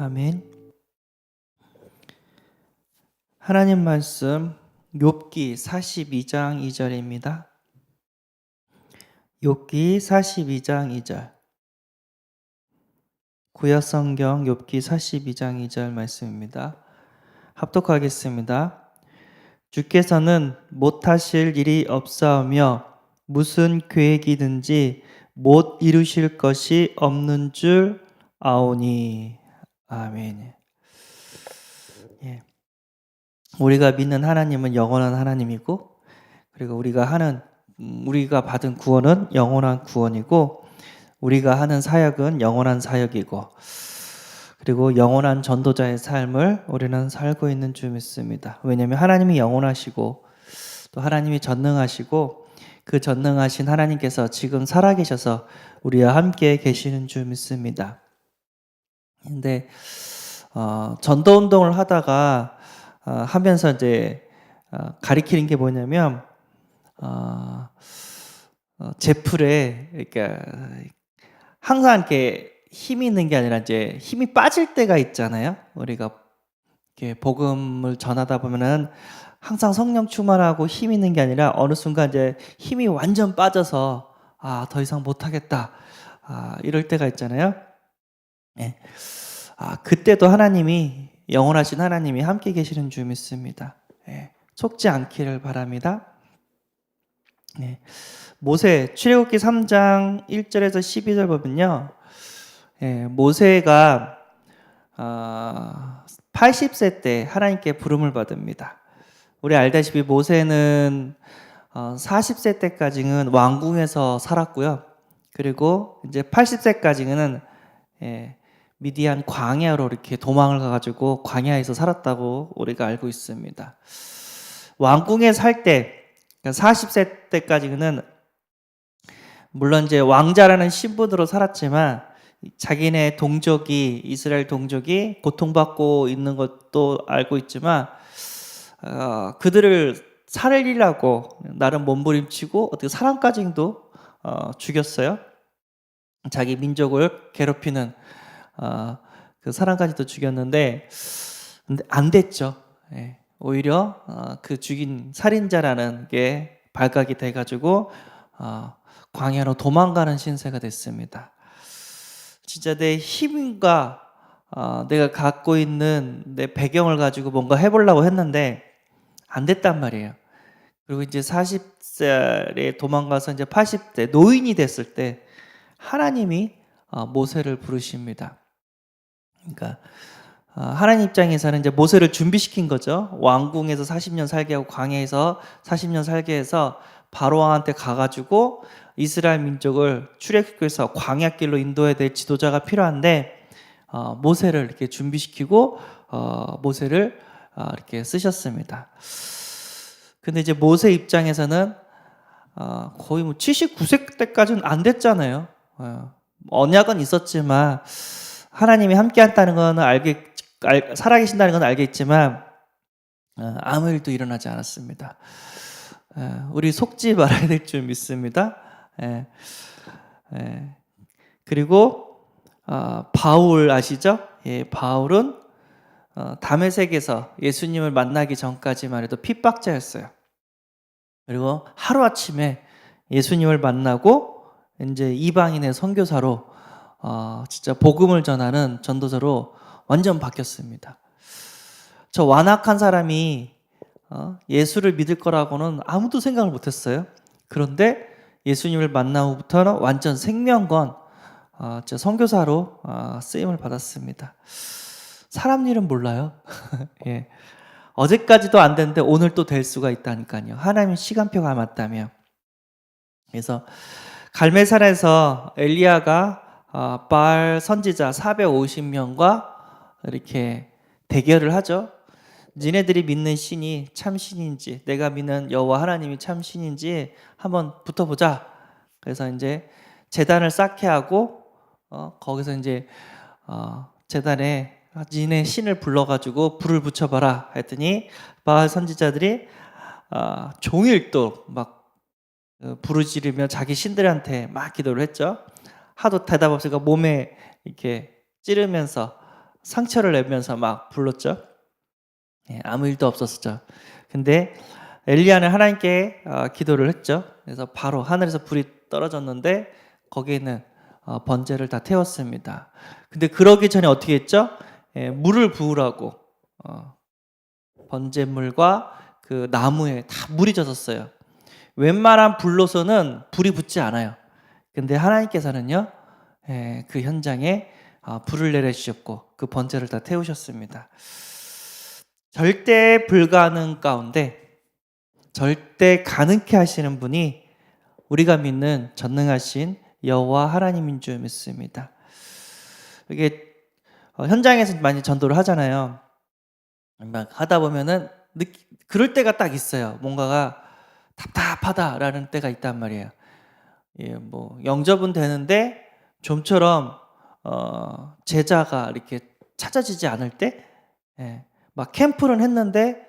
아멘. 하나님 말씀 욥기 42장 2절입니다. 욥기 42장 2절. 구약 성경 욥기 42장 2절 말씀입니다. 합독하겠습니다. 주께서는 못하실 일이 없사오며 무슨 계획이든지 못 이루실 것이 없는 줄 아오니. 아멘. 예. 우리가 믿는 하나님은 영원한 하나님이고, 그리고 우리가 하는, 음, 우리가 받은 구원은 영원한 구원이고, 우리가 하는 사역은 영원한 사역이고, 그리고 영원한 전도자의 삶을 우리는 살고 있는 줄 믿습니다. 왜냐하면 하나님이 영원하시고, 또 하나님이 전능하시고, 그 전능하신 하나님께서 지금 살아계셔서 우리와 함께 계시는 줄 믿습니다. 근데 어, 전도 운동을 하다가 어, 하면서 이제 어, 가리키는 게 뭐냐면 어, 어, 제풀에 그러니까 항상 이렇게 힘이 있는 게 아니라 이제 힘이 빠질 때가 있잖아요. 우리가 이렇게 복음을 전하다 보면은 항상 성령 충만하고 힘 있는 게 아니라 어느 순간 이제 힘이 완전 빠져서 아, 더 이상 못 하겠다. 아, 이럴 때가 있잖아요. 예. 아, 그때도 하나님이 영원하신 하나님이 함께 계시는 줄 믿습니다. 예. 속지 않기를 바랍니다. 예. 모세 출애굽기 3장 1절에서 12절 보면요. 예, 모세가 아, 80세 때 하나님께 부름을 받습니다. 우리 알다시피 모세는 어, 40세 때까지는 왕궁에서 살았고요. 그리고 이제 80세까지는 예, 미디안 광야로 이렇게 도망을 가가지고 광야에서 살았다고 우리가 알고 있습니다. 왕궁에 살 때, 40세 그러니까 때까지는 물론 이제 왕자라는 신분으로 살았지만 자기네 동족이 이스라엘 동족이 고통받고 있는 것도 알고 있지만 어, 그들을 살리려고 나름 몸부림치고 어떻게 사람까지도 어, 죽였어요. 자기 민족을 괴롭히는 어, 그 사람까지도 죽였는데 근데 안 됐죠. 예, 오히려 어, 그 죽인 살인자라는 게 발각이 돼가지고 어, 광야로 도망가는 신세가 됐습니다. 진짜 내 힘과 어, 내가 갖고 있는 내 배경을 가지고 뭔가 해보려고 했는데 안 됐단 말이에요. 그리고 이제 40살에 도망가서 이제 80대 노인이 됐을 때 하나님이 어, 모세를 부르십니다. 그러니까 어, 하나님 입장에서는 이제 모세를 준비시킨 거죠. 왕궁에서 40년 살게 하고 광야에서 40년 살게 해서 바로 왕한테 가가지고 이스라엘 민족을 출애굽해서 광야길로 인도해야 될 지도자가 필요한데 어, 모세를 이렇게 준비시키고 어, 모세를 어, 이렇게 쓰셨습니다. 근데 이제 모세 입장에서는 어, 거의 뭐 79세 때까지는 안 됐잖아요. 어, 언약은 있었지만 하나님이 함께 한다는 거는 알겠, 알, 살아계신다는 건 알겠지만 어, 아무 일도 일어나지 않았습니다. 어, 우리 속지 말아야 될 줄 믿습니다. 예, 예. 그리고 어, 바울 아시죠? 예, 바울은 어, 담에색에서 예수님을 만나기 전까지만 해도 핍박자였어요. 그리고 하루 아침에 예수님을 만나고 이제 이방인의 선교사로 어, 진짜 복음을 전하는 전도자로 완전 바뀌었습니다. 저 완악한 사람이 어, 예수를 믿을 거라고는 아무도 생각을 못했어요. 그런데 예수님을 만난 후부터는 완전 생명건 어, 선교사로 어, 쓰임을 받았습니다. 사람 일은 몰라요. 예. 어제까지도 안 됐는데 오늘 또 될 수가 있다니까요. 하나님 시간표가 맞다며. 그래서 갈멜산에서 엘리야가 어, 바알 선지자 450명과 이렇게 대결을 하죠. 니네들이 믿는 신이 참 신인지, 내가 믿는 여호와 하나님이 참 신인지 한번 붙어보자. 그래서 이제 재단을 쌓게 하고 어, 거기서 이제 어, 재단에 니네 신을 불러가지고 불을 붙여봐라 했더니 바알 선지자들이 어, 종일 또막 어, 부르지르며 자기 신들한테 막 기도를 했죠. 하도 대답 없으니까 몸에 이렇게 찌르면서 상처를 내면서 막 불렀죠. 예, 아무 일도 없었죠. 근데 엘리야는 하나님께 어, 기도를 했죠. 그래서 바로 하늘에서 불이 떨어졌는데 거기에는 어, 번제를 다 태웠습니다. 근데 그러기 전에 어떻게 했죠? 예, 물을 부으라고 어, 번제물과 그 나무에 다 물이 젖었어요. 웬만한 불로서는 불이 붙지 않아요. 근데 하나님께서는요, 예, 그 현장에 어, 불을 내려주셨고 그 번제를 다 태우셨습니다. 절대 불가능 가운데 절대 가능케 하시는 분이 우리가 믿는 전능하신 여호와 하나님인 줄 믿습니다. 이게 어, 현장에서 많이 전도를 하잖아요. 막 하다 보면은 느끼, 그럴 때가 딱 있어요. 뭔가가 답답하다라는 때가 있단 말이에요. 예, 뭐 영접은 되는데 좀처럼 어, 제자가 이렇게 찾아지지 않을 때, 예, 막 캠프를 했는데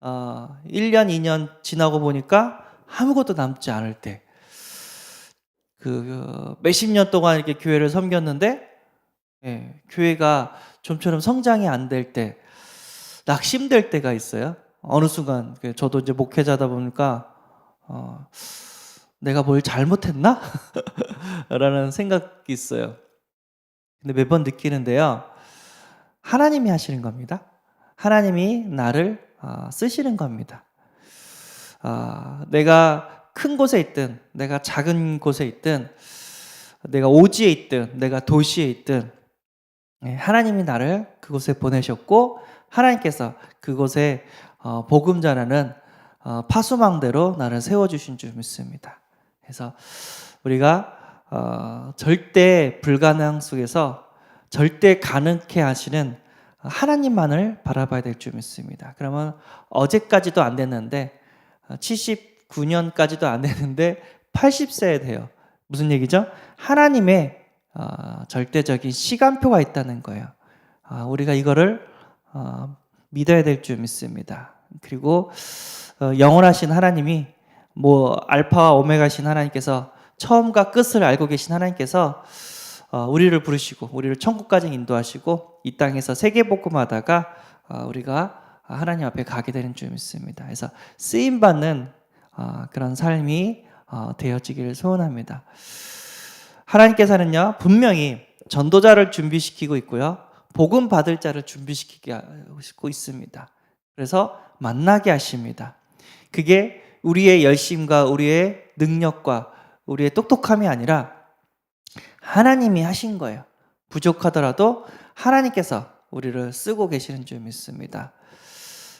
어, 1년, 2년 지나고 보니까 아무것도 남지 않을 때, 그 몇십 년 동안 이렇게 교회를 섬겼는데, 예, 교회가 좀처럼 성장이 안 될 때, 낙심될 때가 있어요. 어느 순간 그 저도 이제 목회자다 보니까 어, 내가 뭘 잘못했나? 라는 생각이 있어요. 근데 매번 느끼는데요. 하나님이 하시는 겁니다. 하나님이 나를 어, 쓰시는 겁니다. 어, 내가 큰 곳에 있든, 내가 작은 곳에 있든, 내가 오지에 있든, 내가 도시에 있든, 예, 하나님이 나를 그곳에 보내셨고, 하나님께서 그곳에 어, 복음 전하는 어, 파수망대로 나를 세워주신 줄 믿습니다. 그래서 우리가 어, 절대 불가능 속에서 절대 가능케 하시는 하나님만을 바라봐야 될 줄 믿습니다. 그러면 어제까지도 안 됐는데 79년까지도 안 됐는데 80세에 돼요. 무슨 얘기죠? 하나님의 어, 절대적인 시간표가 있다는 거예요. 아, 우리가 이거를 어, 믿어야 될 줄 믿습니다. 그리고 어, 영원하신 하나님이 뭐 알파와 오메가신 하나님께서 처음과 끝을 알고 계신 하나님께서 어, 우리를 부르시고 우리를 천국까지 인도하시고 이 땅에서 세계 복음하다가 어, 우리가 하나님 앞에 가게 되는 줄 믿습니다. 그래서 쓰임 받는 어, 그런 삶이 어, 되어지기를 소원합니다. 하나님께서는요 분명히 전도자를 준비시키고 있고요 복음 받을 자를 준비시키고 있습니다. 그래서 만나게 하십니다. 그게 우리의 열심과 우리의 능력과 우리의 똑똑함이 아니라 하나님이 하신 거예요. 부족하더라도 하나님께서 우리를 쓰고 계시는 줄 믿습니다.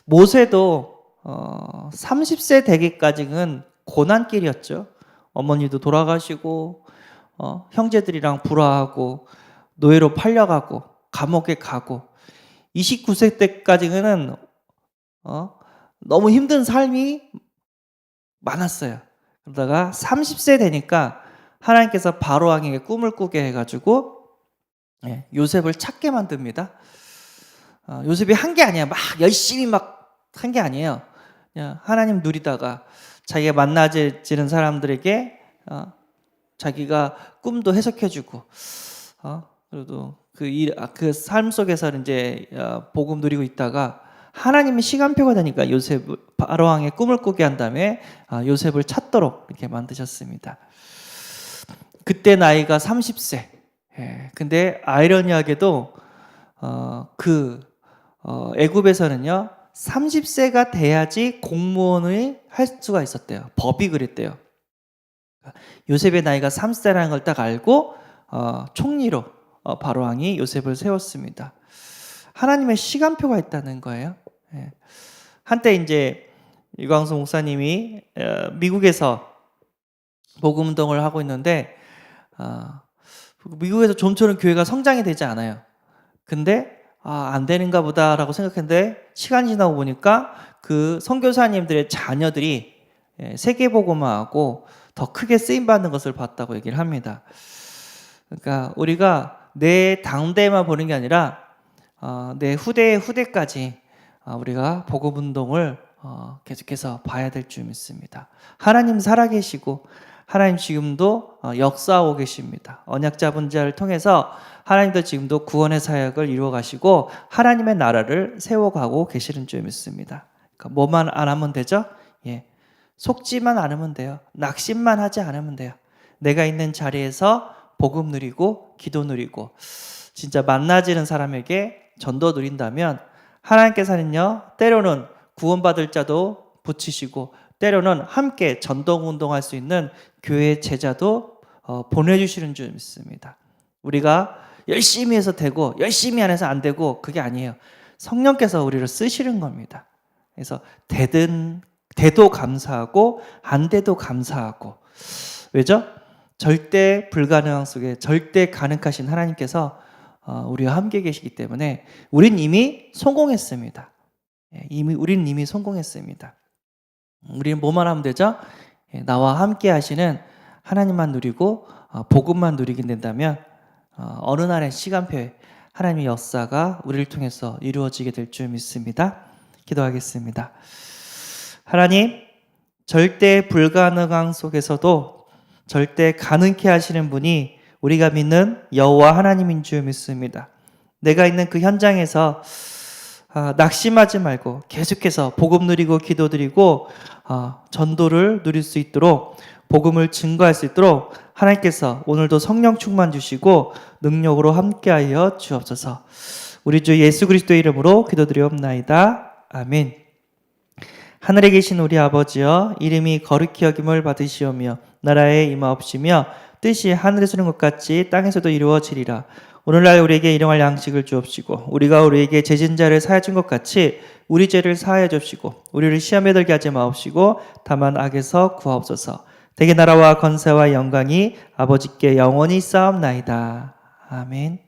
모세도 어, 30세 되기까지는 고난길이었죠. 어머니도 돌아가시고 어, 형제들이랑 불화하고 노예로 팔려가고 감옥에 가고 29세 때까지는 어, 너무 힘든 삶이 많았어요. 그러다가 30세 되니까 하나님께서 바로 왕에게 꿈을 꾸게 해가지고 예, 요셉을 찾게 만듭니다. 어, 요셉이 한 게 아니야. 막 열심히 막 한 게 아니에요. 그냥 하나님 누리다가 자기가 만나지는 사람들에게 어, 자기가 꿈도 해석해주고 어, 그래도 그, 일, 아, 그삶 속에서 이제 어, 복음 누리고 있다가 하나님의 시간표가 되니까 요셉 바로 왕의 꿈을 꾸게 한 다음에 아, 요셉을 찾도록 이렇게 만드셨습니다. 그때 나이가 30세. 예, 근데 아이러니하게도 어, 그 어, 애굽에서는요 30세가 돼야지 공무원을 할 수가 있었대요. 법이 그랬대요. 요셉의 나이가 30세라는 걸 딱 알고 어, 총리로 어, 바로 왕이 요셉을 세웠습니다. 하나님의 시간표가 있다는 거예요. 예. 한때 이제 유광수 목사님이 어, 미국에서 복음 운동을 하고 있는데 어, 미국에서 좀처럼 교회가 성장이 되지 않아요. 근데 아, 안 되는가 보다라고 생각했는데 시간이 지나고 보니까 그 선교사님들의 자녀들이 예, 세계 복음화하고 더 크게 쓰임 받는 것을 봤다고 얘기를 합니다. 그러니까 우리가 내 당대만 보는 게 아니라 어, 내 후대의 후대까지 어, 우리가 복음 운동을 어, 계속해서 봐야 될 줄 믿습니다. 하나님 살아계시고 하나님 지금도 어, 역사하고 계십니다. 언약 잡은 자를 통해서 하나님도 지금도 구원의 사역을 이루어 가시고 하나님의 나라를 세워가고 계시는 줄 믿습니다. 그러니까 뭐만 안 하면 되죠? 예. 속지만 않으면 돼요. 낙심만 하지 않으면 돼요. 내가 있는 자리에서 복음 누리고 기도 누리고 진짜 만나지는 사람에게 전도 누린다면 하나님께서는요 때로는 구원받을 자도 붙이시고 때로는 함께 전도 운동할 수 있는 교회 제자도 어, 보내주시는 줄 믿습니다. 우리가 열심히 해서 되고 열심히 안 해서 안 되고 그게 아니에요. 성령께서 우리를 쓰시는 겁니다. 그래서 되든 돼도 감사하고 안 돼도 감사하고 왜죠? 절대 불가능한 속에 절대 가능하신 하나님께서 어, 우리와 함께 계시기 때문에 우린 이미 성공했습니다. 예, 이미 우린 이미 성공했습니다. 우리는 뭐만 하면 되죠? 예, 나와 함께 하시는 하나님만 누리고 어, 복음만 누리게 된다면 어, 어느 날의 시간표에 하나님의 역사가 우리를 통해서 이루어지게 될 줄 믿습니다. 기도하겠습니다. 하나님, 절대 불가능한 속에서도 절대 가능케 하시는 분이 우리가 믿는 여호와 하나님인 줄 믿습니다. 내가 있는 그 현장에서 아, 낙심하지 말고 계속해서 복음 누리고 기도 드리고 아, 전도를 누릴 수 있도록 복음을 증거할 수 있도록 하나님께서 오늘도 성령 충만 주시고 능력으로 함께하여 주옵소서. 우리 주 예수 그리스도의 이름으로 기도드리옵나이다. 아멘. 하늘에 계신 우리 아버지여 이름이 거룩히 여김을 받으시오며 나라에 임하옵시며 뜻이 하늘에서 는 것 같이 땅에서도 이루어지리라. 오늘날 우리에게 일용할 양식을 주옵시고 우리가 우리에게 죄진 자를 사해 준 것 같이 우리 죄를 사하여 주옵시고 우리를 시험에 들게 하지 마옵시고 다만 악에서 구하옵소서. 대개 나라와 건세와 영광이 아버지께 영원히 쌓옵나이다. 아멘.